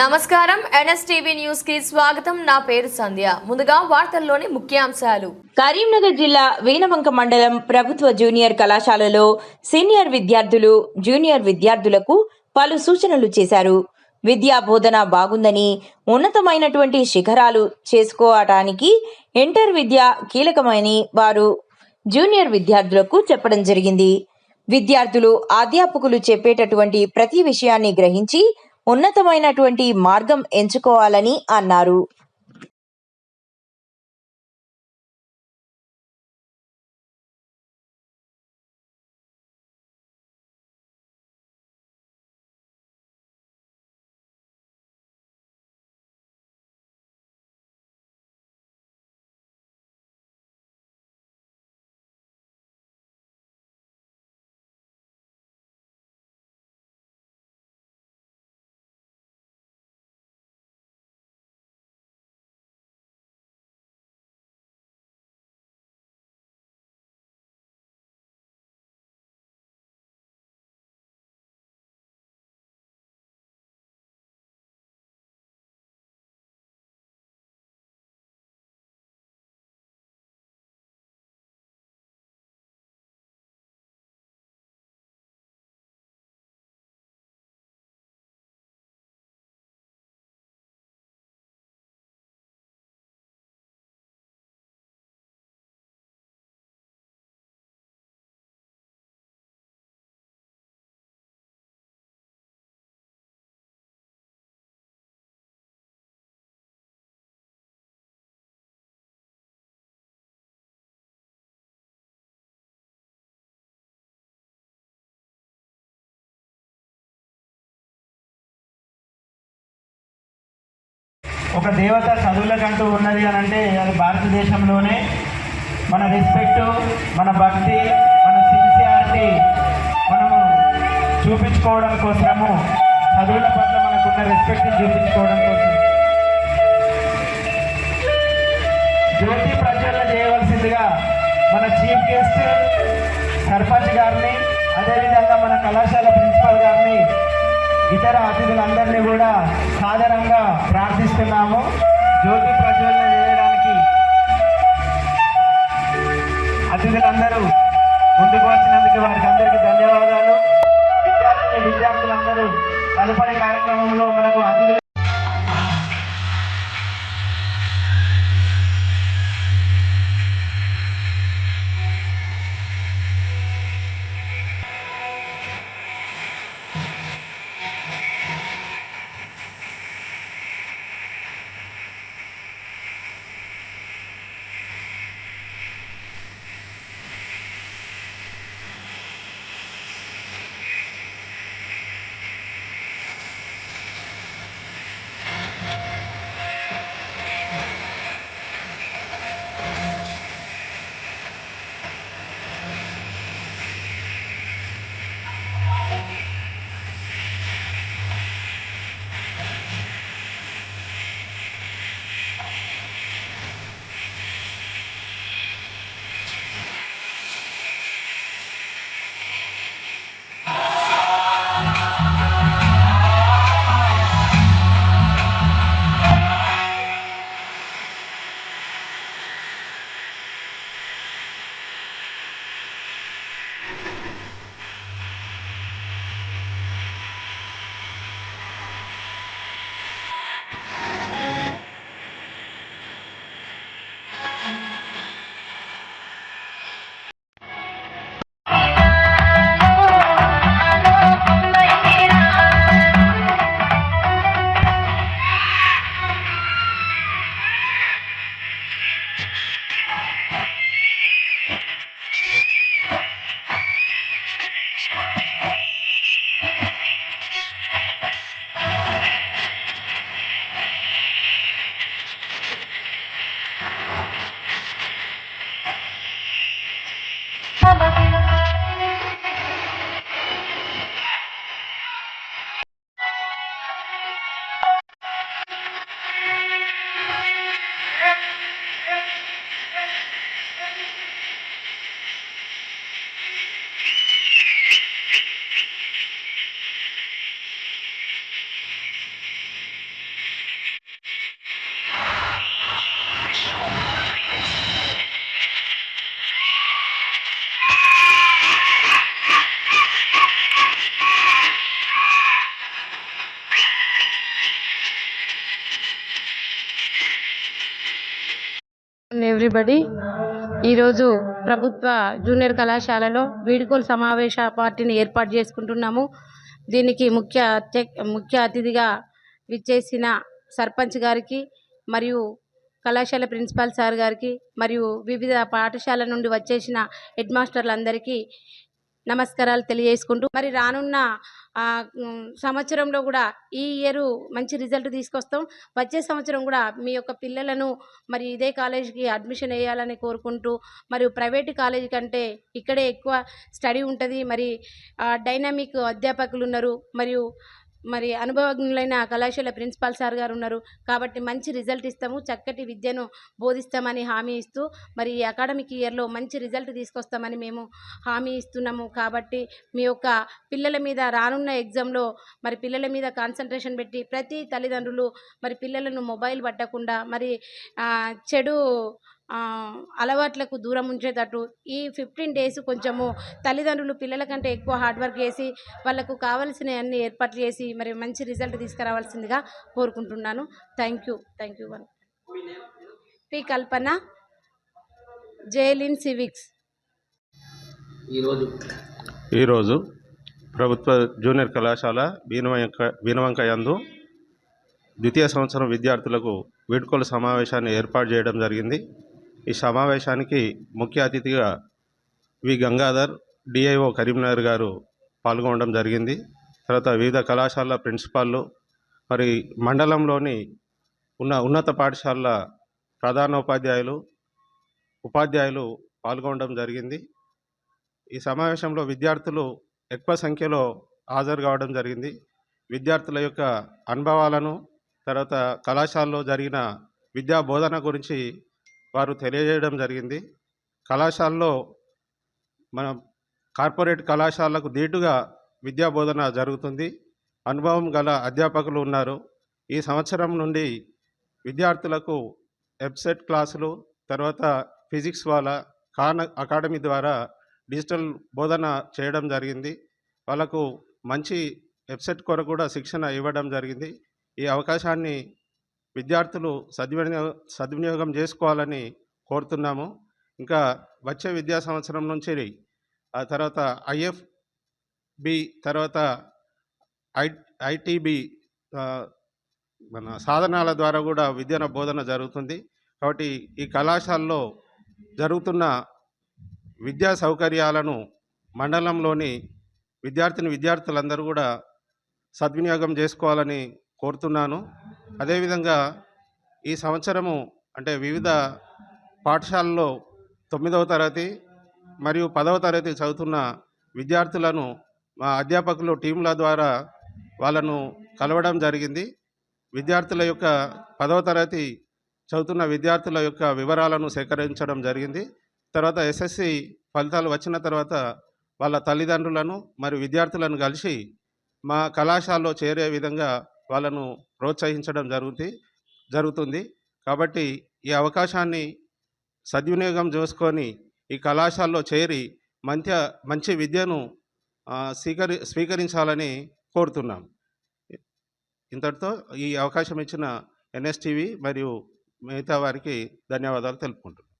నమస్కారం. ఎన్ఎస్టీవీ న్యూస్కి స్వాగతం. నా పేరు సంధ్య. ముందుగా వార్తల్లోని ముఖ్యాంశాలు. కరీంనగర్ జిల్లా వీణవంక మండలం ప్రభుత్వ జూనియర్ కళాశాలలో సీనియర్ విద్యార్థులు జూనియర్ విద్యార్థులకు పలు సూచనలు చేశారు. విద్యా బోధన బాగుందని ఉన్నతమైనటువంటి శిఖరాలు చేసుకోవటానికి ఇంటర్ విద్య కీలకమని వారు జూనియర్ విద్యార్థులకు చెప్పడం జరిగింది. విద్యార్థులు అధ్యాపకులు చెప్పేటటువంటి ప్రతి విషయాన్ని గ్రహించి ఉన్నతమైనటువంటి మార్గం ఎంచుకోవాలని అన్నారు. ఒక దేవత చదువులకంటూ ఉన్నది అని అంటే అది భారతదేశంలోనే మన రెస్పెక్ట్ మన భక్తి మన సిన్సియారిటీ మనము చూపించుకోవడం కోసము చదువుల పట్ల మనకున్న రెస్పెక్ట్ని చూపించుకోవడం కోసం జ్యోతి ప్రజ్వలన చేయవలసిందిగా మన చీఫ్ గెస్ట్ సర్పంచ్ గారిని అదేవిధంగా మన కళాశాల ప్రిన్సిపల్ గారిని ఇతర అతిథులందరినీ కూడా సాధారణంగా ప్రార్థిస్తున్నాము. జ్యోతి ప్రజ్వలన చేయడానికి అతిథులందరూ ముందుకు వచ్చినందుకు వారికి అందరికీ ధన్యవాదాలు. విద్యార్థి విద్యార్థులందరూ తదుపరి కార్యక్రమంలో మనకు అతిథులు ఎవ్రీబడి ఈరోజు ప్రభుత్వ జూనియర్ కళాశాలలో వీడుకోలు సమావేశ పార్టీని ఏర్పాటు చేసుకుంటున్నాము. దీనికి ముఖ్య అత్య ముఖ్య అతిథిగా విచ్చేసిన సర్పంచ్ గారికి మరియు కళాశాల ప్రిన్సిపాల్ సార్ గారికి మరియు వివిధ పాఠశాల నుండి వచ్చేసిన హెడ్ మాస్టర్లందరికీ నమస్కారాలు తెలియజేసుకుంటూ మరి రానున్న సంవత్సరంలో కూడా ఈ ఇయర్ మంచి రిజల్ట్ తీసుకొస్తాం. వచ్చే సంవత్సరం కూడా మీ యొక్క పిల్లలను మరి ఇదే కాలేజీకి అడ్మిషన్ వేయాలని కోరుకుంటూ మరియు ప్రైవేట్ కాలేజీ కంటే ఇక్కడే ఎక్కువ స్టడీ ఉంటుంది. మరి డైనామిక్ అధ్యాపకులు ఉన్నారు. మరియు మరి అనుభవజ్ఞులైన కళాశాల ప్రిన్సిపాల్ సార్ గారు ఉన్నారు. కాబట్టి మంచి రిజల్ట్ ఇస్తాము. చక్కటి విద్యను బోధిస్తామని హామీ ఇస్తూ మరి ఈ అకాడమిక్ ఇయర్లో మంచి రిజల్ట్ తీసుకొస్తామని మేము హామీ ఇస్తున్నాము. కాబట్టి మీ యొక్క పిల్లల మీద రానున్న ఎగ్జామ్లో మరి పిల్లల మీద కాన్సన్ట్రేషన్ పెట్టి ప్రతి తల్లిదండ్రులు మరి పిల్లలను మొబైల్ పట్టకుండా మరి చెడు అలవాట్లకు దూరం ఉంచేటట్టు ఈ ఫిఫ్టీన్ డేస్ కొంచెము తల్లిదండ్రులు పిల్లల కంటే ఎక్కువ హార్డ్ వర్క్ చేసి వాళ్ళకు కావలసిన అన్ని ఏర్పాట్లు చేసి మరి మంచి రిజల్ట్ తీసుకురావాల్సిందిగా కోరుకుంటున్నాను. Thank you. Thank you one. P Kalpana జైలిన్ civics. ఈరోజు ఈరోజు ప్రభుత్వ జూనియర్ కళాశాల బీనవంక యందు ద్వితీయ సంవత్సరం విద్యార్థులకు వీడ్కోలు సమావేశాన్ని ఏర్పాటు చేయడం జరిగింది. ఈ సమావేశానికి ముఖ్య అతిథిగా వి. గంగాధర్ డిఐఓ కరీంనగర్ గారు పాల్గొనడం జరిగింది. తర్వాత వివిధ కళాశాల ప్రిన్సిపాళ్ళు మరి మండలంలోని ఉన్న ఉన్నత పాఠశాలల ప్రధానోపాధ్యాయులు ఉపాధ్యాయులు పాల్గొనడం జరిగింది. ఈ సమావేశంలో విద్యార్థులు ఎక్కువ సంఖ్యలో హాజరు కావడం జరిగింది. విద్యార్థుల యొక్క అనుభవాలను తర్వాత కళాశాలలో జరిగిన విద్యా బోధన గురించి వారు తెలియజేయడం జరిగింది. కళాశాలలో మన కార్పొరేట్ కళాశాలకు దీటుగా విద్యా బోధన జరుగుతుంది. అనుభవం గల అధ్యాపకులు ఉన్నారు. ఈ సంవత్సరం నుండి విద్యార్థులకు వెబ్సైట్ క్లాసులు తర్వాత ఫిజిక్స్ వాళ్ళ ఖాన్ అకాడమీ ద్వారా డిజిటల్ బోధన చేయడం జరిగింది. వాళ్ళకు మంచి వెబ్సైట్ కొరకు కూడా శిక్షణ ఇవ్వడం జరిగింది. ఈ అవకాశాన్ని విద్యార్థులు సద్వినియోగ సద్వినియోగం చేసుకోవాలని కోరుతున్నాము. ఇంకా వచ్చే విద్యా సంవత్సరం నుంచి ఆ తర్వాత ఐఎఫ్ బి తర్వాత ఐ ఐటీబీ మన సాధనాల ద్వారా కూడా విద్యన బోధన జరుగుతుంది. కాబట్టి ఈ కళాశాలలో జరుగుతున్న విద్యా సౌకర్యాలను మండలంలోని విద్యార్థిని విద్యార్థులందరూ కూడా సద్వినియోగం చేసుకోవాలని కోరుతున్నాను. అదేవిధంగా ఈ సంవత్సరము అంటే వివిధ పాఠశాలలో తొమ్మిదవ తరగతి మరియు పదవ తరగతి చదువుతున్న విద్యార్థులను మా అధ్యాపకులు టీంల ద్వారా వాళ్ళను కలవడం జరిగింది. విద్యార్థుల యొక్క పదవ తరగతి చదువుతున్న విద్యార్థుల యొక్క వివరాలను సేకరించడం జరిగింది. తర్వాత ఎస్ఎస్సి ఫలితాలు వచ్చిన తర్వాత వాళ్ళ తల్లిదండ్రులను మరియు విద్యార్థులను కలిసి మా కళాశాలలో చేరే విధంగా వాళ్ళను ప్రోత్సహించడం జరుగుతుంది జరుగుతుంది. కాబట్టి ఈ అవకాశాన్ని సద్వినియోగం చేసుకొని ఈ కళాశాలలో చేరి మంచి మంచి విద్యను స్వీకరి స్వీకరించాలని కోరుతున్నాం. ఇంతటితో ఈ అవకాశం ఇచ్చిన ఎన్ఎస్టీవీ మరియు మిగతా వారికి ధన్యవాదాలు తెలుపుకుంటున్నాను